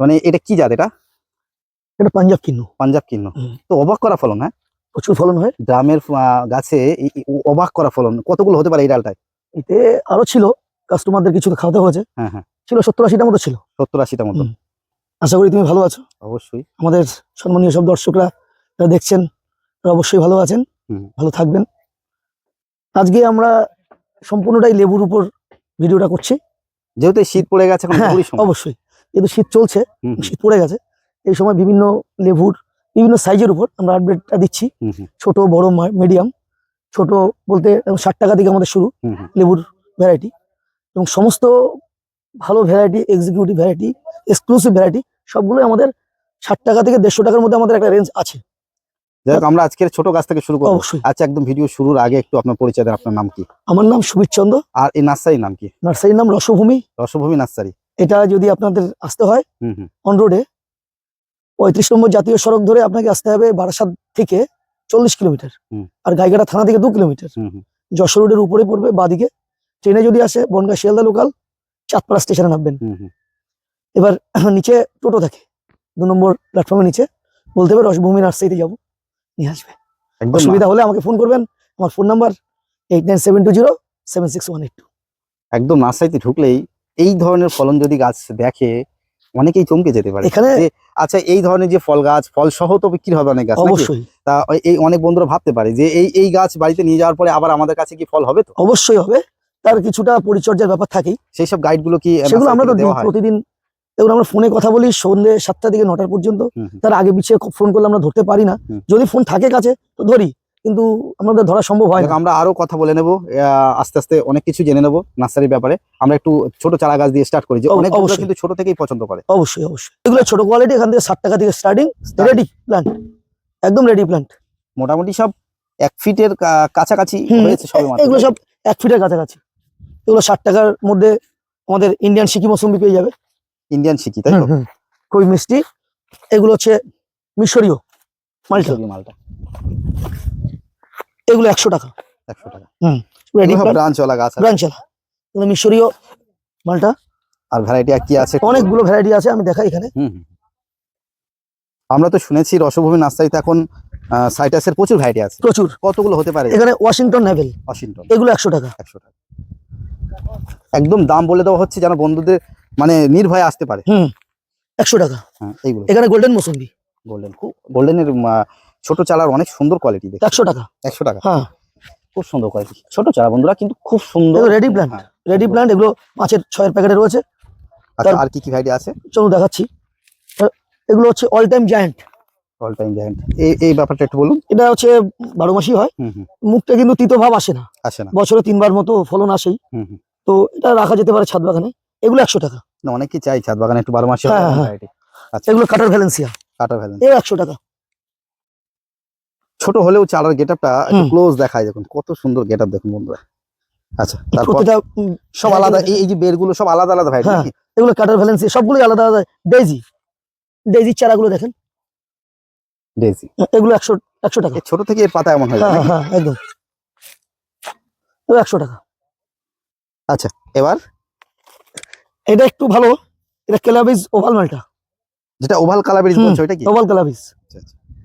মানে এটা কি জাত এটা? এটা পাঞ্জাব কিন্ন। পাঞ্জাব কিন্ন। তো অবাক করা ফলন হ্যাঁ? প্রচুর ফলন হয়। ড্রামের আহ, গাছে অবাক করা ফলন। কতগুলো হতে পারে এই ডালটায়? এতে আরও ছিল। কাস্টমারদের কিছু খাওয়াতে হয়েছে। হ্যাঁ হ্যাঁ। ছিল সত্তর আশিটার মতো ছিল। সত্তর আশিটা মতো। আশা করি তুমি ভালো আছো। অবশ্যই। আমাদের সম্মানীয় সব দর্শকরা যারা দেখছেন তারা অবশ্যই ভালো আছেন। ভালো থাকবেন। আজকে আমরা সম্পূর্ণটাই লেবুর উপর ভিডিওটা করছি। যেহেতু শীত পড়ে গেছে হ্যাঁ। অবশ্যই। যেহেতু শীত চলছে শীত পড়ে গেছে। এই সময় বিভিন্ন লেবুর বিভিন্ন সাইজের উপর আমরা আপডেটটা দিচ্ছি। ছোট বড় মিডিয়াম ছোট বলতে ষাট টাকা থেকে আমাদের শুরু। লেবুর ভ্যারাইটি এবং সমস্ত ভালো variety executive variety exclusive variety সবগুলোই আমাদের ষাট টাকা থেকে দেড়শো টাকার মধ্যে আমাদের একটা রেঞ্জ আছে। যাই হোক আমরা আজকের ছোট গাছ থেকে শুরু করব। অবশ্যই। আচ্ছা একদম ভিডিও শুরুর আগে একটু আপনার পরিচয় দেন আপনার নাম কি? আমার নাম সুবীর চন্দ্র। আর এই নার্সারির নাম কি? নার্সারির নাম রসভূমি। রসভূমি নার্সারি। এটা যদি আপনাদের আসতে হয় অন রোডে পঁয়ত্রিশ নম্বর জাতীয় সড়ক ধরে আপনাকে আসতে হবে বারাসাত থেকে চল্লিশ কিলোমিটার আর গাইঘাটা থানা থেকে দু কিলোমিটার। যশোর রোডের উপরে পড়বে বাদিকে। ট্রেনে যদি আসে বনগা শিয়ালদা লোকাল চাঁদপাড়া স্টেশনে নামবেন। এবার নিচে টোটো থাকে দু নম্বর প্ল্যাটফর্মের নিচে। বলতে হবে রসভূমি নার্সারিতে যাব নিয়ে আসবে। অসুবিধা হলে আমাকে ফোন করবেন। আমার phone number eight nine seven two zero seven six one eight two একদম নার্সারিতে ঢুকলেই এই ধরনের ফলন যদি গাছ দেখে অনেকেই চমকে যেতে পারে। এখানে আচ্ছা এই ধরনের যে ফল গাছ ফল সহ তো বিক্রি হবে অনেক গাছ অবশ্যই। তা এই অনেক বন্ধুরা ভাবতে পারে যে এই এই গাছ বাড়িতে নিয়ে যাওয়ার পরে আবার আমাদের কাছে কি ফল হবে তো? অবশ্যই হবে। তার কিছুটা পরিচর্যার ব্যাপার থাকেই। সেই সব গাইডগুলো কি সেগুলো আমরা তো প্রতিদিন দেখুন আমরা ফোনে কথা বলি সন্ধ্যে সাতটা থেকে নটার পর্যন্ত। তার আগে পিছিয়ে ফোন করলে আমরা ধরতে পারি না। যদি ফোন থাকে কাছে তো ধরি। কিন্তু আমাদের ধরা সম্ভব হয় না। আমরা আরও কথা বলে নেব আস্তে আস্তে অনেক কিছু জেনে নেব নার্সারির ব্যাপারে। আমরা একটু ছোট চারা গাছ দিয়ে স্টার্ট করি যে অনেক অবশ্যই। কিন্তু ছোট থেকেই পছন্দ করে। অবশ্যই অবশ্যই। এগুলো ছোট কোয়ালিটি এখান থেকে ষাট টাকা থেকে স্টার্টিং রেডি প্ল্যান্ট একদম রেডি প্ল্যান্ট মোটামুটি সব এক ফিটের কাছাকাছি হয়েছে সবে এগুলো সব এক ফিটের কাছাকাছি। এগুলো ষাট টাকার মধ্যে আমাদের ইন্ডিয়ান সিকি মৌসুমি পেয়ে যাবে। ইন্ডিয়ান শিখি তাই তো। খুবই মিষ্টি। এগুলো হচ্ছে মিশরীয় মালটা। মালটা। এগুলো একশো টাকা। একশো টাকা। গাছ। এগুলো মিশরীয় মালটা। আর ভ্যারাইটি কি আছে অনেকগুলো ভ্যারাইটি আছে আমি দেখাই এখানে। আমরা তো শুনেছি রসভূমি এখন সাইটাসের প্রচুর ভ্যারাইটি আছে। প্রচুর। কতগুলো হতে পারে? এখানে ওয়াশিংটন নেভেল ওয়াশিংটন এগুলো একশো টাকা। একশো টাকা। একদম দাম বলে দেওয়া হচ্ছে যেন বন্ধুদের মানে নির্ভয়ে আসতে পারে। হুম। একশো টাকা। হ্যাঁ এইগুলো। এখানে গোল্ডেন মৌসুম্বি গোল্ডেন খুব গোল্ডেনের ছোট চালার অনেক সুন্দর কোয়ালিটি একশো টাকা। একশো টাকা। হ্যাঁ। খুব সুন্দর কোয়ালিটি ছোট চারা বন্ধুরা কিন্তু খুব সুন্দর। রেডি। হ্যাঁ। রেডি প্ল্যান্ট এগুলো পাঁচের ছয়ের প্যাকেটে রয়েছে। আচ্ছা আর কি কি ভ্যারাইটি আছে? চলুন দেখাচ্ছি। এগুলো হচ্ছে all time giant all time giant এই এই ব্যাপারটা একটু বলুন। এটা হচ্ছে বারো মাসই হয়। মুখটা কিন্তু তিতো ভাব আসে না। আসে না। বছরে তিনবার মতো ফলন আসেই। তো এটা রাখা যেতে পারে ছাদ বাগানে। এগুলো একশো টাকা। না, অনেকেই চাই ছাদ বাগানে। একটু বারো মাসে হ্যাঁ, হ্যাঁ। আচ্ছা। এগুলো কাটার ভ্যালেন্সিয়া কাটার ভ্যালেন্স এও একশো টাকা। ছোট হলেও চারার গেট আপটা ক্লোজ দেখায় দেখুন। কত সুন্দর গেট আপ দেখুন বন্ধুরা। আচ্ছা তারপর? সব আলাদা এই যে বেরগুলো সব আলাদা আলাদা ভ্যারাইটি হ্যাঁ। এগুলো কাটার ভ্যালেন্সিয়া সবগুলোই আলাদা আলাদা। ডেজি ডেজির চারাগুলো দেখেন। ডেজি এগুলো একশো একশো টাকা। ছোট থেকে এর পাতা এমন হয়ে হ্যাঁ হ্যাঁ একদম। একশো টাকা। আচ্ছা এবার? এটা একটু ভালো এটা কেলাবিজ ওভাল মালটা। যেটা ওভাল কালাবেরিজ হুম। বলছো ওইটা কি? ওভাল কেলাবিজ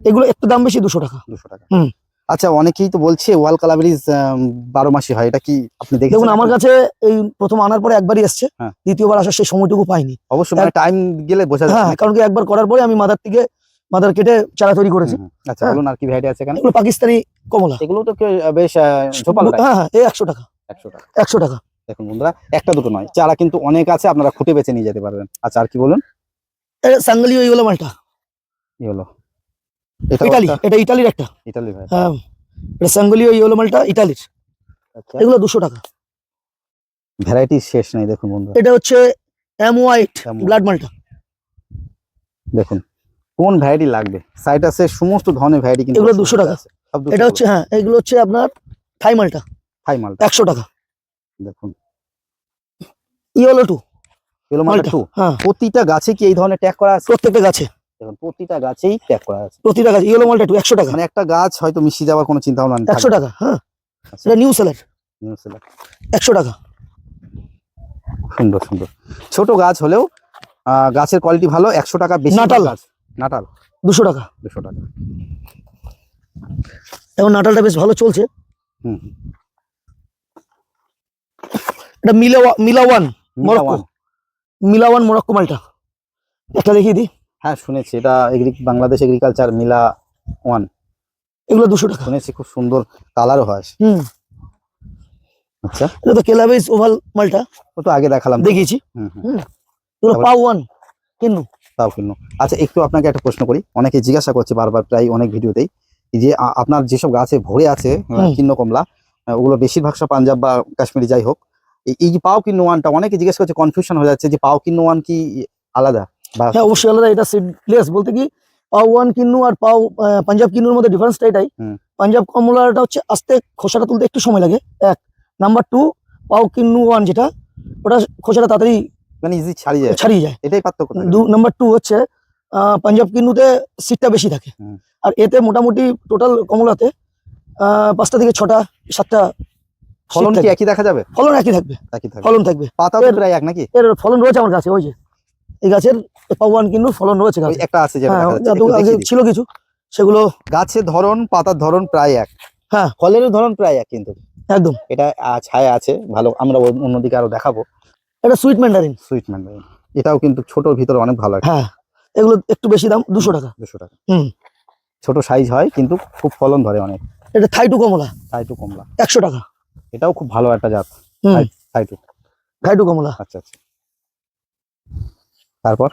এগুলো একটু দাম বেশি দুশো টাকা। দুশো টাকা। হুম। আচ্ছা অনেকেই তো বলছে ওয়াল কালাবেরিজ বারো মাসি হয়। এটা কি আপনি দেখেছেন? দেখুন আমার কাছে এই প্রথম আনার পরে একবারই এসছে। হ্যাঁ। দ্বিতীয়বার আসার সেই সময়টুকু পাইনি। অবশ্যই মানে টাইম গেলে বোঝা যায় হ্যাঁ কারণ কি একবার করার পরে আমি মাদার থেকে মাদার কেটে চারা তৈরি করেছি। আচ্ছা হ্যাঁ। বলুন আর কি ভ্যারাইটি আছে এখানে? এগুলো পাকিস্তানি কমলা। এগুলো তো বেশ ঝোপালো হ্যাঁ হ্যাঁ এই একশো টাকা। একশো টাকা। একশো টাকা। দেখুন বন্ধুরা একটা দুটো নয়। চারা কিন্তু অনেক আছে আপনারা খুঁটে বেছে নিয়ে যেতে পারবেন। আচ্ছা আর কি বলুন? সাঙ্গালি ওই হলো মালটা। এটা ইটালি এটা ইটালির একটা। ইটালি ভাই। হ্যাঁ এটা সাঙ্গলি ওই হলো মালটা ইটালির আচ্ছা। এগুলো দুশো টাকা। ভ্যারাইটি শেষ নেই দেখুন বন্ধুরা। এটা হচ্ছে এম হোয়াইট ব্লাড মালটা। দেখুন কোন ভ্যারাইটি লাগবে? সাইটাসের সমস্ত ধরনের ভ্যারাইটি কিন্তু এগুলো। 200 টাকা। এটা হচ্ছে হ্যাঁ এগুলো হচ্ছে আপনার থাই মালটা। থাই মালটা। একশো টাকা। দেখুন। ইয়েলো টু মালটা মালটা টু হ্যাঁ। প্রতিটা গাছে কি এই ধরনের ট্যাগ করা আছে? প্রত্যেকটা গাছে। দেখুন প্রতিটা গাছেই ট্যাগ করা আছে। প্রতিটা গাছে ইয়েলো মালটা একশো টাকা। মানে একটা গাছ হয়তো মিশিয়ে যাওয়ার কোনো চিন্তা ভাবনা। একশো টাকা হ্যাঁ। এটা নিউ সেলার New Zealand। একশো টাকা। সুন্দর সুন্দর। ছোট গাছ হলেও গাছের কোয়ালিটি ভালো একশো টাকা বেশি নাটাল। গাছ। নাটাল। দুশো টাকা। দুশো টাকা। এখন নাটালটা বেশ ভালো চলছে। হুম। এটা মিলা মিলা ওয়ান মিলা মরক্কো। ওয়ান। মরক্কো মালটা। একটা দেখিয়ে দিই। হ্যাঁ শুনেছি। এটা এগ্রি বাংলাদেশ এগ্রিকালচার মিলা ওয়ান এগুলো দুশো টাকা। শুনেছি খুব সুন্দর কালারও হয়। হুম। আচ্ছা। এটা তো কেলাবেস ওভাল মালটা। ও তো আগে দেখালাম। দেখিয়েছি। হুম পাও ওয়ান কিন্তু তাও কিনো। আচ্ছা একটু আপনাকে একটা প্রশ্ন করি। অনেকে জিজ্ঞাসা করছে বারবার প্রায় অনেক ভিডিওতেই যে আপনার যেসব গাছে ভরে আছে কিন্ন কমলা ওগুলো বেশিরভাগ সব পাঞ্জাব বা কাশ্মীরি যাই হোক এই- যে পাও কিন্ন ওয়ানটা অনেকে জিজ্ঞেস করছে কনফিউশন হয়ে যাচ্ছে যে পাও কিন্ন ওয়ান কি আলাদা? হ্যাঁ অবশ্যই আলাদা এটা সিডলেস বলতে কি পাও ওয়ান কিন্নু আর পাও পাঞ্জাব কিন্নুর মধ্যে ডিফারেন্সটা এটাই। পাঞ্জাব কমলাটা হচ্ছে আস্তে খোসাটা তুলতে একটু সময় লাগে। এক নাম্বার টু পাও কিন্নু ওয়ান যেটা ওটা খোসাটা তাড়াতাড়ি মানে ইজি ছাড়িয়ে যায়। ছাড়িয়ে যায়। এটাই পার্থক্য দু নাম্বার টু হচ্ছে পাঞ্জাব কিন্নুতে সিটটা বেশি থাকে। আর এতে মোটামুটি টোটাল কমলাতে আহ, পাঁচটা থেকে ছটা সাতটা ফলন কি থাকে। একই দেখা যাবে? ফলন একই থাকবে। ফলন থাকবে। এর- প্রায় এক নাকি? এর ফলন রয়েছে আমার কাছে ওই যে এই গাছের পাওয়ান কিন্তু ফলন রয়েছে একটা আছে যেটা হ্যাঁ। ছিল কিছু সেগুলো গাছের ধরন পাতার ধরন প্রায় এক। হ্যাঁ। ফলের ধরন প্রায় এক কিন্তু। একদম। এটা ছায়া আছে ভালো আমরা অন্যদিকে আরও দেখাবো। এটা সুইট ম্যান্ডারিন সুইট ম্যান্ডারিন এটাও কিন্তু ছোটর ভিতরে অনেক ভালো হ্যাঁ এগুলো একটু বেশি দাম দুশো টাকা। দুশো টাকা। হুম। ছোট সাইজ হয় কিন্তু খুব ফলন ধরে অনেক। এটা থাইটু কমলা। থাইটু কমলা। একশো টাকা। এটাও খুব ভালো একটা জাত। থাইটু। থাইটু কমলা। আচ্ছা আচ্ছা। তারপর?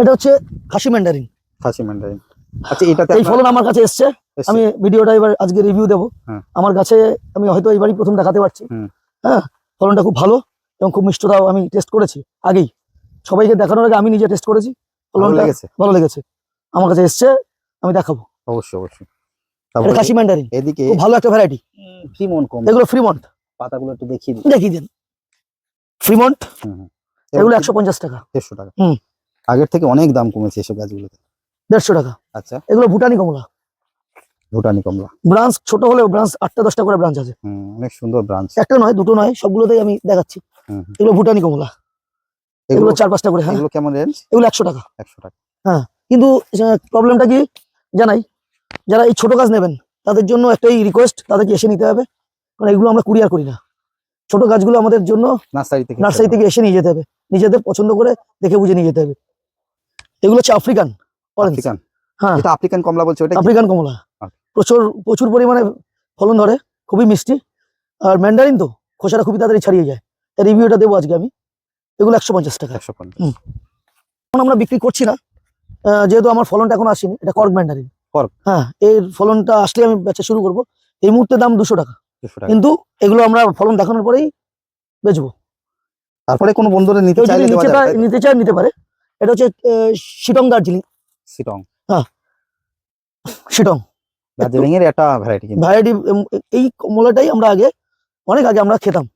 এটা হচ্ছে খাসি ম্যান্ডারিন খাসি ম্যান্ডারিন আচ্ছা এটাতে এই ফলন আমার কাছে এসছে? আমি ভিডিওটা এবার আজকে রিভিউ দেবো। হ্যাঁ। আমার কাছে আমি হয়তো এইবারই প্রথম দেখাতে পারছি। হ্যাঁ ফলনটা খুব ভালো এবং খুব মিষ্টতাও আমি টেস্ট করেছি আগেই। সবাইকে দেখানোর আগে আমি নিজে টেস্ট করেছি। ভালো লেগেছে? ভালো লেগেছে। আমার কাছে এসছে আমি দেখাবো। অবশ্যই অবশ্যই। তারপর খাসি ম্যান্ডারিন এদিকে খুব ভালো একটা ভ্যারাইটি ফ্রিমন্ট কম। এগুলো ফ্রিমন্ট পাতাগুলো একটু দেখিয়ে দিই দেখিয়ে দিন। ফ্রিমন্ট। এগুলো একশো পঞ্চাশ টাকা। দেড়শো টাকা। হুম। আগের থেকে অনেক দাম কমেছে এসব গাছগুলোতে। দেড়শো টাকা। আচ্ছা। এগুলো ভুটানি কমলা। ভুটানি কমলা। ব্রাঞ্চ ছোট হলেও ব্রাঞ্চ আটটা দশটা করে ব্রাঞ্চ আছে। অনেক সুন্দর ব্রাঞ্চ। একটা নয় দুটো নয় সবগুলোতেই আমি দেখাচ্ছি। এগুলো ভুটানি কমলা। এগুলো চার পাঁচটা করে হ্যাঁ। এগুলো কেমন রেঞ্জ? এগুলো একশো টাকা। একশো টাকা। হ্যাঁ কিন্তু প্রবলেমটা কি? জানাই যারা এই ছোট গাছ নেবেন তাদের জন্য একটাই রিকোয়েস্ট তাদেরকে এসে নিতে হবে। কারণ এগুলো আমরা কুরিয়ার করি না। ছোট গাছগুলো আমাদের জন্য নার্সারি থেকে নার্সারি থেকে এসে নিয়ে যেতে হবে। নিজেদের পছন্দ করে দেখে বুঝে নিয়ে যেতে হবে। এগুলো হচ্ছে আফ্রিকান আফ্রিকান হ্যাঁ। এটা আফ্রিকান কমলা বলছে ওটা আফ্রিকান কমলা। প্রচুর প্রচুর পরিমাণে ফলন ধরে খুবই মিষ্টি। আর ম্যান্ডারিন তো খোসাটা খুবই তাড়াতাড়ি ছাড়িয়ে যায়। তাই রিভিউটা দেবো আজকে আমি। এগুলো একশো পঞ্চাশ টাকা। একশো পঞ্চাশ। এখন আমরা বিক্রি করছি না। যেহেতু আমার ফলনটা এখন আসেনি এটা কর্ক ম্যান্ডারিন কর্ক। হ্যাঁ এর ফলনটা আসলে আমি বেচা শুরু করব। এই মুহূর্তে দাম দুশো টাকা। কিন্তু এগুলো আমরা ফলন দেখানোর পরেই বেচবো। তারপরে কোনো বন্ধুরা নিতে তো? নিতে চায় নিতে পারে। এটা হচ্ছে শিটং দার্জিলিং। সিটং শিটং। দার্জিলিং এর একটা ভ্যারাইটি ভ্যারাইটি এই কমলাটাই আমরা আগে অনেক আগে আমরা খেতাম।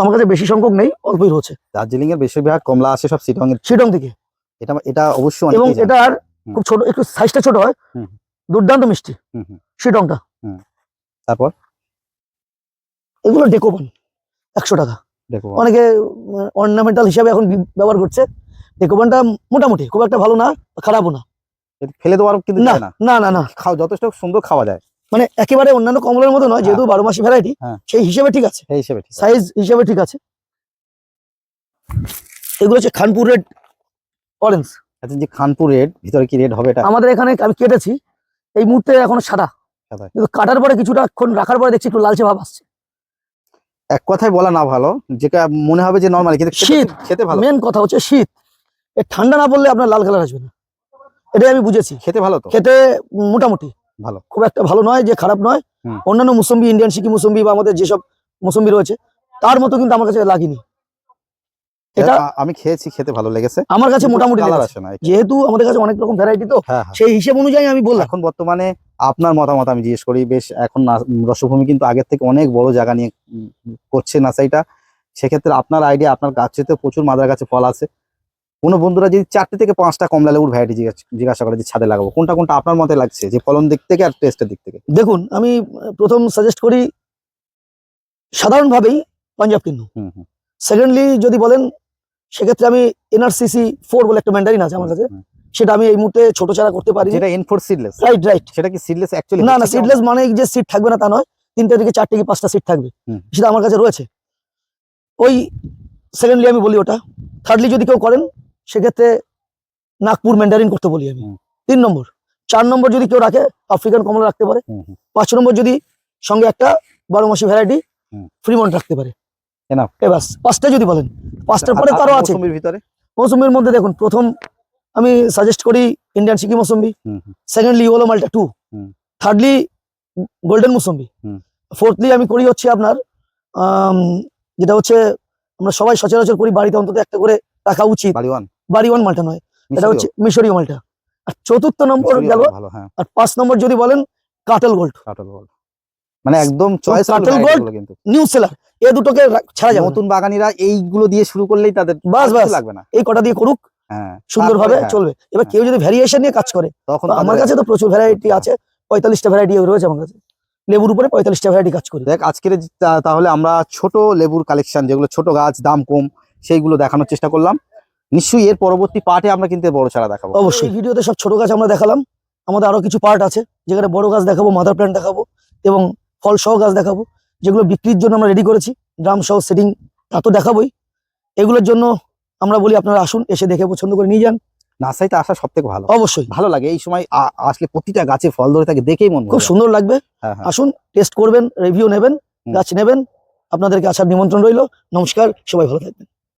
আমার কাছে বেশি সংখ্যক নেই অল্পই রয়েছে। দার্জিলিং এর বেশিরভাগ কমলা আসে সব শিটং এর। শিটং থেকে। এটা এটা অবশ্যই এবং এটা আর খুব ছোট একটু সাইজটা ছোট হয়। দুর্দান্ত মিষ্টি। শিটংটা। তারপর? এগুলো ডেকোপান একশো টাকা। অনেকে অর্নামেন্টাল হিসাবে এখন ব্যবহার করছে। ডেকোপানটা মোটামুটি খুব একটা ভালো না খারাপও না। ফেলে দেওয়ার কিন্তু না না। না না খাও যথেষ্ট সুন্দর খাওয়া যায়। মানে একেবারে অন্যান্য কমলের মতো নয় যেহেতু বারো মাসি ভ্যারাইটি হ্যাঁ। সেই হিসেবে ঠিক আছে। সেই হিসেবে সাইজ হিসেবে ঠিক আছে। এগুলো হচ্ছে খানপুর রেড অরেঞ্জ আচ্ছা যে খানপুর রেড ভিতরে কি রেড হবে এটা? আমাদের এখানে আমি কেটেছি এই মুহূর্তে এখন সাদা। কিন্তু কাটার পরে কিছুটা রাখার পরে দেখছি একটু লালচে ভাব আসছে। এক কথায় বলা না ভালো যেটা মনে হবে যে নরমালি কিন্তু শীত। খেতে ভালো। মেন কথা হচ্ছে শীত। এ ঠান্ডা না পড়লে আপনার লাল কালার আসবে না। এটাই আমি বুঝেছি। খেতে ভালো তো? খেতে মোটামুটি। ভালো। খুব একটা ভালো নয় যে খারাপ নয়। অন্যান্য মুসম্বি ইন্ডিয়ান সিকি মুসম্বি বা আমাদের যেসব মুসম্বি রয়েছে তার মতো কিন্তু আমার কাছে লাগেনি। এটা আমি খেয়েছি খেতে ভালো লেগেছে। আমার কাছে মোটামুটি লেগেছে। যেহেতু আমাদের কাছে অনেক রকম ভ্যারাইটি তো হ্যাঁ হ্যাঁ। সেই হিসেব অনুযায়ী আমি বললাম। এখন বর্তমানে আপনার মতামত আমি জিজ্ঞেস করি বেশ এখন রসভূমি কিন্তু আগের থেকে অনেক বড় জায়গা নিয়ে করছে নাসাইটা। সেক্ষেত্রে আপনার আইডিয়া আপনার গাছেতে প্রচুর মাদার গাছে ফল আছে। কোনো বন্ধুরা যদি চারটে থেকে পাঁচটা কমলা লেবুর ভ্যারাইটি জিজ্ঞাসা করে যে ছাদে লাগাবো কোনটা কোনটা আপনার মতে লাগছে? যে ফলন দিক থেকে আর টেস্টের দিক থেকে। দেখুন আমি প্রথম সাজেস্ট করি সাধারণভাবেই পাঞ্জাব হুম সেকেন্ডলি যদি বলেন সেক্ষেত্রে আমি এনআরসিসি ফোর বলে একটা ম্যান্ডারিন আছে আমার কাছে। সেটা আমি এই মুহূর্তে ছোট চারা করতে পারি যেটা N four seedless right right সেটা কি সিডলেস অ্যাকচুয়ালি না না সিডলেস মানে যে সিট থাকবে না তা নয়। তিনটে থেকে চারটে কি পাঁচটা সিট থাকবে? সেটা আমার কাছে রয়েছে। ওই সেকেন্ডলি আমি বলি ওটা। থার্ডলি যদি কেউ করেন সেক্ষেত্রে নাগপুর ম্যান্ডারিন করতে বলি আমি। তিন নম্বর। চার নম্বর যদি কেউ রাখে আফ্রিকান কমলা রাখতে পারে। পাঁচ নম্বর যদি সঙ্গে একটা বারো মাসি ভ্যারাইটি। ফ্রিমন্ট রাখতে পারে. এবার পাঁচটা যদি বলেন। পাঁচটার পরে তো আরও আছে? ভিতরে? মৌসুমির মধ্যে দেখুন প্রথম আমি সাজেস্ট করি ইন্ডিয়ান সিকি মৌসুম্বি। সেকেন্ডলি ইওলো মাল্টা two thirdly golden mosambi fourthly আমি করি হচ্ছে আপনার যেটা হচ্ছে আমরা সবাই সচরাচর করি বাড়িতে অন্তত একটা করে রাখা উচিত। বাড়ি ওয়ান মালটা নয়। এটা হচ্ছে মিশরীয় মালটা। আর চতুর্থ নম্বর গেল হ্যাঁ। আর পাঁচ নম্বর যদি বলেন কাটেল গোল্ড কাটল গোল্ড মানে একদম চয়েস কাটল গোল্ড নিউ সেলার এ দুটোকে ছাড়া যাবে নতুন বাগানিরা এইগুলো দিয়ে শুরু করলেই তাদের বাস, বাস। লাগবে না। এই কটা দিয়ে করুক হ্যাঁ সুন্দরভাবে হ্যাঁ, চলবে। এবার কেউ যদি ভ্যারিয়েশন নিয়ে কাজ করে তখন আমার কাছে তো প্রচুর ভ্যারাইটি আছে পঁয়তাল্লিশটা ভ্যারাইটি রয়েছে আমার কাছে। লেবুর উপরে পঁয়তাল্লিশটা ভ্যারাইটি কাজ করি। দেখ আজকের তাহলে আমরা ছোট লেবুর কালেকশন যেগুলো ছোট গাছ দাম কম সেইগুলো দেখানোর চেষ্টা করলাম। নিশ্চয়ই এর পরবর্তী পার্টে আমরা কিন্তু বড় চারা দেখাবো। অবশ্যই। ভিডিওতে সব ছোট গাছ আমরা দেখালাম। আমাদের আরও কিছু পার্ট আছে। যেখানে বড় গাছ দেখাবো মাদার প্ল্যান্ট দেখাবো এবং ফল সহ গাছ দেখাবো। যেগুলো বিক্রির জন্য আমরা রেডি করেছি। ড্রাম সহ সেটিং তা তো দেখাবোই। এগুলোর জন্য আমরা বলি আপনারা আসুন এসে দেখে পছন্দ করে নিয়ে যান। নার্সারিতে আসা সব থেকে ভালো। অবশ্যই। ভালো লাগে। এই সময় আসলে প্রতিটা গাছে ফল ধরে থাকে দেখেই মন খুব সুন্দর লাগবে। হ্যাঁ হ্যাঁ। আসুন টেস্ট করবেন রিভিউ নেবেন গাছ নেবেন। আপনাদেরকে আসার নিমন্ত্রণ রইল। নমস্কার সবাই ভালো থাকবেন।